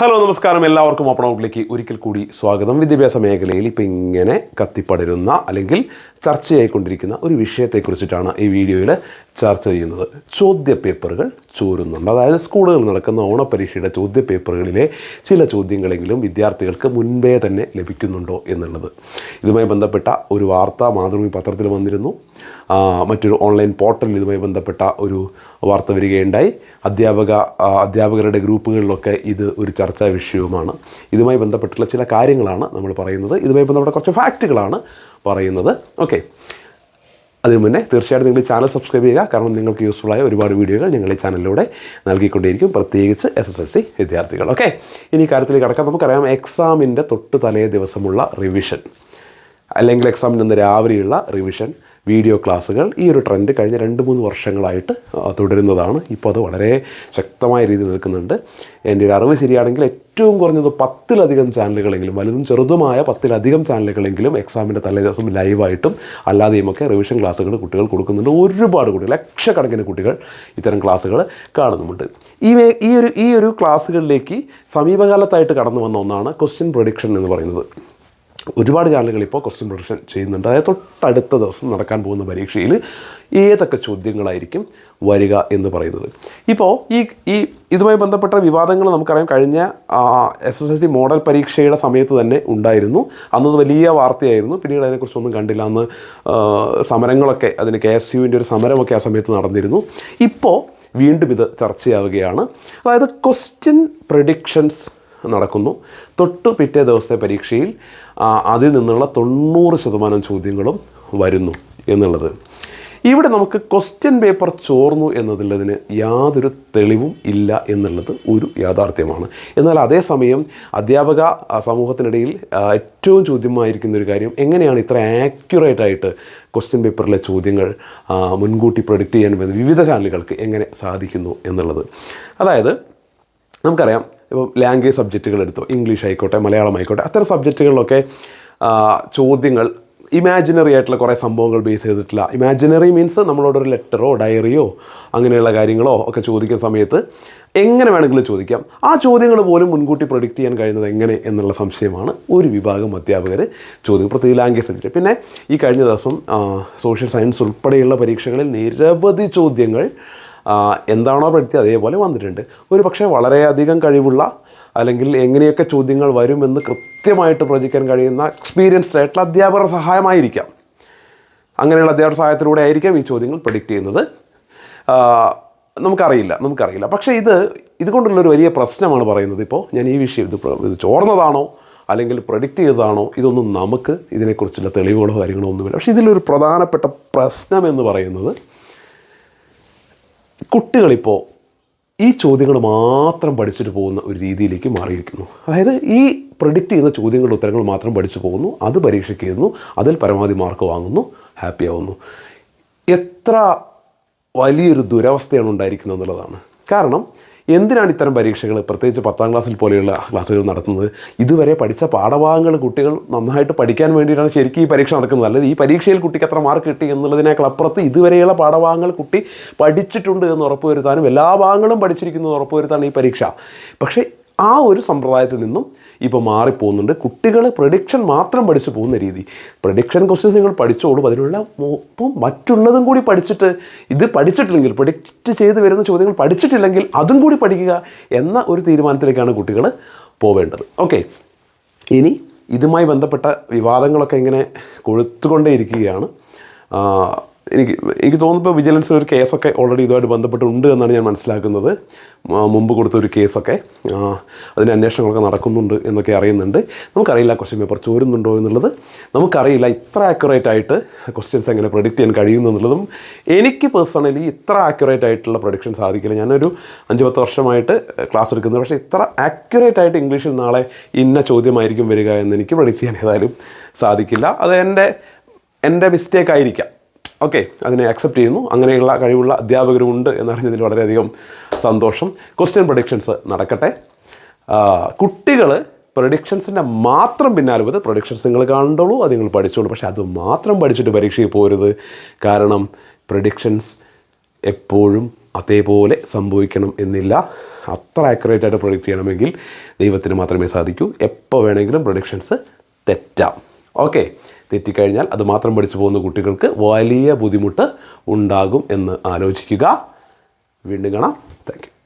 Hello നമസ്കാരം. എല്ലാവർക്കും open ഔട്ടിലേക്ക് ഒരിക്കൽ കൂടി സ്വാഗതം. വിദ്യാഭ്യാസ മേഖലയിൽ ഇപ്പം ഇങ്ങനെ കത്തിപ്പടരുന്ന അല്ലെങ്കിൽ ചർച്ചയായിക്കൊണ്ടിരിക്കുന്ന ഒരു വിഷയത്തെക്കുറിച്ചിട്ടാണ് ഈ വീഡിയോയിൽ ചർച്ച ചെയ്യുന്നത്. ചോദ്യ പേപ്പറുകൾ ചോരുന്നുണ്ട്. അതായത് സ്കൂളുകളിൽ നടക്കുന്ന ഓണപരീക്ഷയുടെ ചോദ്യ പേപ്പറുകളിലെ ചില ചോദ്യങ്ങളെങ്കിലും വിദ്യാർത്ഥികൾക്ക് മുൻപേ തന്നെ ലഭിക്കുന്നുണ്ടോ എന്നുള്ളത്. ഇതുമായി ബന്ധപ്പെട്ട ഒരു വാർത്ത മാതൃഭൂമി പത്രത്തിൽ വന്നിരുന്നു. മറ്റൊരു ഓൺലൈൻ പോർട്ടലിൽ ഇതുമായി ബന്ധപ്പെട്ട ഒരു വാർത്ത വരികയുണ്ടായി. അധ്യാപക അധ്യാപകരുടെ ഗ്രൂപ്പുകളിലൊക്കെ ഇത് ഒരു ചർച്ചാ വിഷയവുമാണ്. ഇതുമായി ബന്ധപ്പെട്ടുള്ള ചില കാര്യങ്ങളാണ് നമ്മൾ പറയുന്നത്. ഇതുമായി ബന്ധപ്പെട്ട കുറച്ച് ഫാക്റ്റുകളാണ് പറയുന്നത്. ഓക്കെ. അതിനു മുന്നേ തീർച്ചയായിട്ടും നിങ്ങൾ ചാനൽ സബ്സ്ക്രൈബ് ചെയ്യുക. കാരണം നിങ്ങൾക്ക് യൂസ്ഫുള്ളായ ഒരുപാട് വീഡിയോകൾ ഞങ്ങൾ ഈ ചാനലിലൂടെ നൽകിക്കൊണ്ടേയിരിക്കും. പ്രത്യേകിച്ച് എസ് എസ് എൽ സി വിദ്യാർത്ഥികൾ. ഓക്കെ ഇനി കാര്യത്തിലേക്ക് കടക്കാം. നമുക്കറിയാം എക്സാമിന്റെ തൊട്ട് തലേ ദിവസമുള്ള റിവിഷൻ അല്ലെങ്കിൽ എക്സാമിന്റെ രാവിലെയുള്ള റിവിഷൻ വീഡിയോ ക്ലാസ്സുകൾ ഈ ഒരു ട്രെൻഡ് കഴിഞ്ഞ രണ്ട് മൂന്ന് വർഷങ്ങളായിട്ട് തുടരുന്നതാണ്. ഇപ്പോൾ അത് വളരെ ശക്തമായ രീതിയിൽ നിൽക്കുന്നുണ്ട്. എന്റെ ഒരു അറിവ് ശരിയാണെങ്കിൽ ഏറ്റവും കുറഞ്ഞത് പത്തിലധികം ചാനലുകളെങ്കിലും വലുതും ചെറുതുമായ പത്തിലധികം ചാനലുകളെങ്കിലും എക്സാമിന്റെ തലേ ദിവസം ലൈവായിട്ടും അല്ലാതെയുമൊക്കെ റിവിഷൻ ക്ലാസ്സുകൾ കുട്ടികൾ കൊടുക്കുന്നുണ്ട്. ഒരുപാട് കുട്ടികൾ ലക്ഷക്കണക്കിന് കുട്ടികൾ ഇത്തരം ക്ലാസ്സുകൾ കാണുന്നുമുണ്ട്. ഈ ഈ ഒരു ഈ ഒരു ക്ലാസ്സുകളിലേക്ക് സമീപകാലത്തായിട്ട് കടന്നു വന്ന ഒന്നാണ് ക്വസ്റ്റ്യൻ പ്രൊഡിക്ഷൻ എന്ന് പറയുന്നത്. ഒരുപാട് ചാനലുകൾ ഇപ്പോൾ ക്വസ്റ്റ്യൻ പ്രൊഡക്ഷൻ ചെയ്യുന്നുണ്ട്. അതായത് തൊട്ടടുത്ത ദിവസം നടക്കാൻ പോകുന്ന പരീക്ഷയിൽ ഏതൊക്കെ ചോദ്യങ്ങളായിരിക്കും വരിക എന്ന് പറയുന്നത്. ഇപ്പോൾ ഈ ഈ ഇതുമായി ബന്ധപ്പെട്ട വിവാദങ്ങൾ നമുക്കറിയാം. കഴിഞ്ഞ S S L C model പരീക്ഷയുടെ സമയത്ത് തന്നെ ഉണ്ടായിരുന്നു. അന്നത് വലിയ വാർത്തയായിരുന്നു. പിന്നീട് അതിനെക്കുറിച്ചൊന്നും കണ്ടില്ല. അന്ന് സമരങ്ങളൊക്കെ അതിന് കെ എസ് യുവിന്റെ ഒരു സമരമൊക്കെ ആ സമയത്ത് നടന്നിരുന്നു. ഇപ്പോൾ വീണ്ടും ഇത് ചർച്ചയാവുകയാണ്. അതായത് ക്വസ്റ്റ്യൻ പ്രഡിക്ഷൻസ് നടക്കുന്നു. തൊട്ട് പിറ്റേ ദിവസത്തെ പരീക്ഷയിൽ അതിൽ നിന്നുള്ള തൊണ്ണൂറ് ശതമാനം ചോദ്യങ്ങളും വരുന്നു എന്നുള്ളത്. ഇവിടെ നമുക്ക് ക്വസ്റ്റ്യൻ പേപ്പർ ചോർന്നു എന്നതിലതിന് യാതൊരു തെളിവും ഇല്ല എന്നുള്ളത് ഒരു യാഥാർത്ഥ്യമാണ്. എന്നാൽ അതേസമയം അധ്യാപക സമൂഹത്തിനിടയിൽ ഏറ്റവും ചോദ്യമായിരിക്കുന്ന ഒരു കാര്യം എങ്ങനെയാണ് ഇത്ര ആക്യുറേറ്റ് ആയിട്ട് ക്വസ്റ്റ്യൻ പേപ്പറിലെ ചോദ്യങ്ങൾ മുൻകൂട്ടി പ്രൊഡിക്റ്റ് ചെയ്യാൻ വിവിധ ചാനലുകൾക്ക് എങ്ങനെ സാധിക്കുന്നു എന്നുള്ളത്. അതായത് നമുക്കറിയാം ഇപ്പം ലാംഗ്വേജ് സബ്ജക്റ്റുകൾ എടുത്തോ ഇംഗ്ലീഷ് ആയിക്കോട്ടെ മലയാളം ആയിക്കോട്ടെ അത്തരം സബ്ജക്റ്റുകളിലൊക്കെ ചോദ്യങ്ങൾ ഇമാജിനറി ആയിട്ടുള്ള കുറേ സംഭവങ്ങൾ ബേസ് ചെയ്തിട്ടില്ല ഇമാജിനറി മീൻസ് നമ്മളോടൊരു ലെറ്ററോ ഡയറിയോ അങ്ങനെയുള്ള കാര്യങ്ങളോ ഒക്കെ ചോദിക്കുന്ന സമയത്ത് എങ്ങനെ വേണമെങ്കിലും ചോദിക്കാം. ആ ചോദ്യങ്ങൾ പോലും മുൻകൂട്ടി പ്രൊഡിക്റ്റ് ചെയ്യാൻ കഴിയുന്നത് എങ്ങനെ എന്നുള്ള സംശയമാണ് ഒരു വിഭാഗം അധ്യാപകർ ചോദിക്കും പ്രത്യേകിച്ച് ലാംഗ്വേജ് സബ്ജക്റ്റ് പിന്നെ ഈ കഴിഞ്ഞ ദിവസം സോഷ്യൽ സയൻസ് ഉൾപ്പെടെയുള്ള പരീക്ഷകളിൽ നിരവധി ചോദ്യങ്ങൾ എന്താണോ പഠിച്ചത് അതേപോലെ വന്നിട്ടുണ്ട്. ഒരു പക്ഷേ വളരെയധികം കഴിവുള്ള അല്ലെങ്കിൽ എങ്ങനെയൊക്കെ ചോദ്യങ്ങൾ വരുമെന്ന് കൃത്യമായിട്ട് പ്രവചിക്കാൻ കഴിയുന്ന എക്സ്പീരിയൻസ്ഡ് ആയിട്ടുള്ള അധ്യാപകരുടെ സഹായമായിരിക്കാം. അങ്ങനെയുള്ള അധ്യാപക സഹായത്തിലൂടെ ആയിരിക്കാം ഈ ചോദ്യങ്ങൾ പ്രഡിക്റ്റ് ചെയ്യുന്നത്. നമുക്കറിയില്ല നമുക്കറിയില്ല. പക്ഷേ ഇത് ഇതുകൊണ്ടുള്ളൊരു വലിയ പ്രശ്നമാണ് പറയുന്നത് ഇപ്പോൾ. ഞാൻ ഈ വിഷയം ഇത് ഇത് ചോർന്നതാണോ അല്ലെങ്കിൽ പ്രഡിക്റ്റ് ചെയ്തതാണോ? ഇതൊന്നും നമുക്ക് ഇതിനെക്കുറിച്ചുള്ള തെളിവുകളോ കാര്യങ്ങളോ ഒന്നുമില്ല. പക്ഷേ ഇതിലൊരു പ്രധാനപ്പെട്ട പ്രശ്നം എന്ന് പറയുന്നത് കുട്ടികളിപ്പോൾ ഈ ചോദ്യങ്ങൾ മാത്രം പഠിച്ചിട്ട് പോകുന്ന ഒരു രീതിയിലേക്ക് മാറിയിരിക്കുന്നു. അതായത് ഈ പ്രൊഡിക്റ്റ് ചെയ്യുന്ന ചോദ്യങ്ങളുടെ ഉത്തരങ്ങൾ മാത്രം പഠിച്ചു പോകുന്നു അത് പരീക്ഷയ്ക്ക് എഴുതുന്നു അതിൽ പരമാവധി മാർക്ക് വാങ്ങുന്നു ഹാപ്പി ആവുന്നു. എത്ര വലിയൊരു ദുരവസ്ഥയാണ് ഉണ്ടായിരിക്കുന്നത് എന്നുള്ളതാണ്. കാരണം എന്തിനാണ് ഇത്തരം പരീക്ഷകൾ? പ്രത്യേകിച്ച് പത്താം ക്ലാസ്സിൽ പോലെയുള്ള ക്ലാസ്സുകൾ നടത്തുന്നത്. ഇതുവരെ പഠിച്ച പാഠഭാഗങ്ങൾ കുട്ടികൾ നന്നായിട്ട് പഠിക്കാൻ വേണ്ടിയിട്ടാണ് ശരിക്കും ഈ പരീക്ഷ നടക്കുന്നത്. അല്ലാതെ ഈ പരീക്ഷയിൽ കുട്ടിക്ക് എത്ര മാർക്ക് കിട്ടി എന്നുള്ളതിനേക്കാൾ അപ്പുറത്ത് ഇതുവരെയുള്ള പാഠഭാഗങ്ങൾ കുട്ടി പഠിച്ചിട്ടുണ്ട് എന്ന് ഉറപ്പുവരുത്താനും എല്ലാ ഭാഗങ്ങളും പഠിച്ചിരിക്കുന്നു എന്ന് ഉറപ്പുവരുത്താനും ഈ പരീക്ഷ. പക്ഷേ ആ ഒരു സമ്പ്രദായത്തിൽ നിന്നും ഇപ്പോൾ മാറിപ്പോകുന്നുണ്ട്. കുട്ടികൾ പ്രഡിക്ഷൻ മാത്രം പഠിച്ചു പോകുന്ന രീതി. പ്രഡിക്ഷൻ ക്വസ്റ്റ്യൻ നിങ്ങൾ പഠിച്ചോളും. അതിനുള്ള ഒപ്പം മറ്റുള്ളതും കൂടി പഠിച്ചിട്ട് ഇത് പഠിച്ചിട്ടില്ലെങ്കിൽ പ്രഡിക്റ്റ് ചെയ്ത് വരുന്ന ചോദ്യങ്ങൾ പഠിച്ചിട്ടില്ലെങ്കിൽ അതും കൂടി പഠിക്കുക എന്ന ഒരു തീരുമാനത്തിലേക്കാണ് കുട്ടികൾ പോവേണ്ടത്. ഓക്കെ ഇനി ഇതുമായി ബന്ധപ്പെട്ട വിവാദങ്ങളൊക്കെ ഇങ്ങനെ കൊഴുത്തുകൊണ്ടേയിരിക്കുകയാണ്. എനിക്ക് എനിക്ക് തോന്നുമ്പോൾ വിജിലൻസിൽ ഒരു കേസൊക്കെ ഓൾറെഡി ഇതുമായിട്ട് ബന്ധപ്പെട്ടുണ്ട് എന്നാണ് ഞാൻ മനസ്സിലാക്കുന്നത്. മുമ്പ് കൊടുത്ത ഒരു കേസൊക്കെ അതിന്റെ അന്വേഷണങ്ങളൊക്കെ നടക്കുന്നുണ്ട് എന്നൊക്കെ അറിയുന്നുണ്ട്. നമുക്കറിയില്ല ക്വസ്റ്റ്യൻ പേപ്പർ ചോരുന്നുണ്ടോ എന്നുള്ളത്. നമുക്കറിയില്ല ഇത്ര ആക്യുറേറ്റ് ആയിട്ട് ക്വസ്റ്റ്യൻസ് എങ്ങനെ പ്രൊഡിക്റ്റ് ചെയ്യാൻ കഴിയുന്നു എന്നുള്ളതും. എനിക്ക് പേഴ്സണലി ഇത്ര ആക്യുറേറ്റ് ആയിട്ടുള്ള പ്രൊഡിക്ഷൻ സാധിക്കില്ല. ഞാനൊരു അഞ്ച് പത്ത് വർഷമായിട്ട് ക്ലാസ് എടുക്കുന്നത് പക്ഷേ ഇത്ര ആക്യുറേറ്റ് ആയിട്ട് ഇംഗ്ലീഷിൽ നാളെ ഇന്ന ചോദ്യമായിരിക്കും വരിക എന്ന് എനിക്ക് പ്രൊഡിക്റ്റ് ചെയ്യാൻ ഏതായാലും സാധിക്കില്ല. അത് എന്റെ എന്റെ മിസ്റ്റേക്ക് ആയിരിക്കാം. ഓക്കെ അതിനെ അക്സെപ്റ്റ് ചെയ്യുന്നു. അങ്ങനെയുള്ള കഴിവുള്ള അധ്യാപകരുമുണ്ട് എന്നറിഞ്ഞതിൽ വളരെയധികം സന്തോഷം. ക്വസ്റ്റ്യൻ പ്രൊഡിക്ഷൻസ് നടക്കട്ടെ. കുട്ടികൾ പ്രൊഡിക്ഷൻസിന്റെ മാത്രം പിന്നാലെ പോയത് പ്രൊഡിക്ഷൻസ് നിങ്ങൾ കണ്ടോളൂ അത് നിങ്ങൾ പഠിച്ചോളൂ. പക്ഷേ അത് മാത്രം പഠിച്ചിട്ട് പരീക്ഷയിൽ പോരുത് കാരണം പ്രൊഡിക്ഷൻസ് എപ്പോഴും അതേപോലെ സംഭവിക്കണം എന്നില്ല. അത്ര ആക്യുറേറ്റ് ആയിട്ട് പ്രൊഡിക്റ്റ് ചെയ്യണമെങ്കിൽ ദൈവത്തിന് മാത്രമേ സാധിക്കൂ. എപ്പോൾ വേണമെങ്കിലും പ്രൊഡിക്ഷൻസ് തെറ്റാം. ഓക്കെ. തെറ്റിക്കഴിഞ്ഞാൽ അത് മാത്രം പഠിച്ചു പോകുന്ന കുട്ടികൾക്ക് വലിയ ബുദ്ധിമുട്ട് ഉണ്ടാകും എന്ന് ആലോചിക്കുക. വീണ്ടും കാണാം. താങ്ക്